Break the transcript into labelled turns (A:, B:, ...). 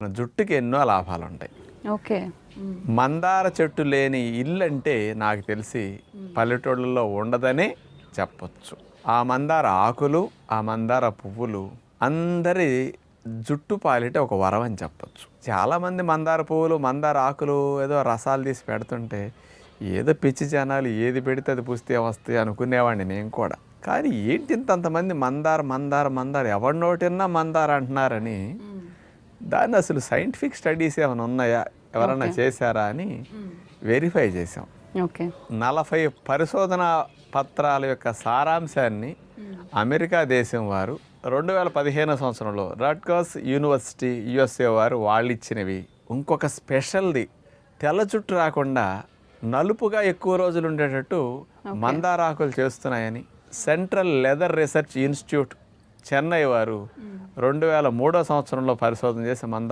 A: మన జుట్టుకి ఎన్నో లాభాలు ఉంటాయి
B: ఓకే.
A: మందార చెట్టు లేని ఇల్లు అంటే నాకు తెలిసి పల్లెటూళ్ళలో ఉండదనే చెప్పొచ్చు. ఆ మందార ఆకులు ఆ మందార పువ్వులు అందరి జుట్టు పాలిట ఒక వరం అని చెప్పొచ్చు. చాలామంది మందార పువ్వులు మందార ఆకులు ఏదో రసాలు తీసి పెడుతుంటే ఏదో పిచ్చి జనాలు ఏది పెడితే అది పుస్తే వస్తాయి అనుకునేవాడిని నేను కూడా. కానీ ఏంటి ఇంతంతమంది మందార మందార మందార ఎవరి నోటిన్నా మందార అంటున్నారని దాన్ని అసలు సైంటిఫిక్ స్టడీస్ ఏమైనా ఉన్నాయా? ఎవరైనా చేశారా అని వెరిఫై చేసాం
B: ఓకే.
A: నలభై పరిశోధన పత్రాల యొక్క సారాంశాన్ని అమెరికా దేశం వారు రెండు వేల పదిహేను సంవత్సరంలో రడ్కాస్ యూనివర్సిటీ యుఎస్ఏ వారు వాళ్ళు ఇచ్చినవి ఇంకొక స్పెషల్ది తెల్ల జుట్టు రాకుండా నలుపుగా ఎక్కువ రోజులు ఉండేటట్టు మందారాకులు చేస్తున్నాయని central leather research institute Chennai వారు రెండు వేల మూడో సంవత్సరంలో పరిశోధన చేసి మందార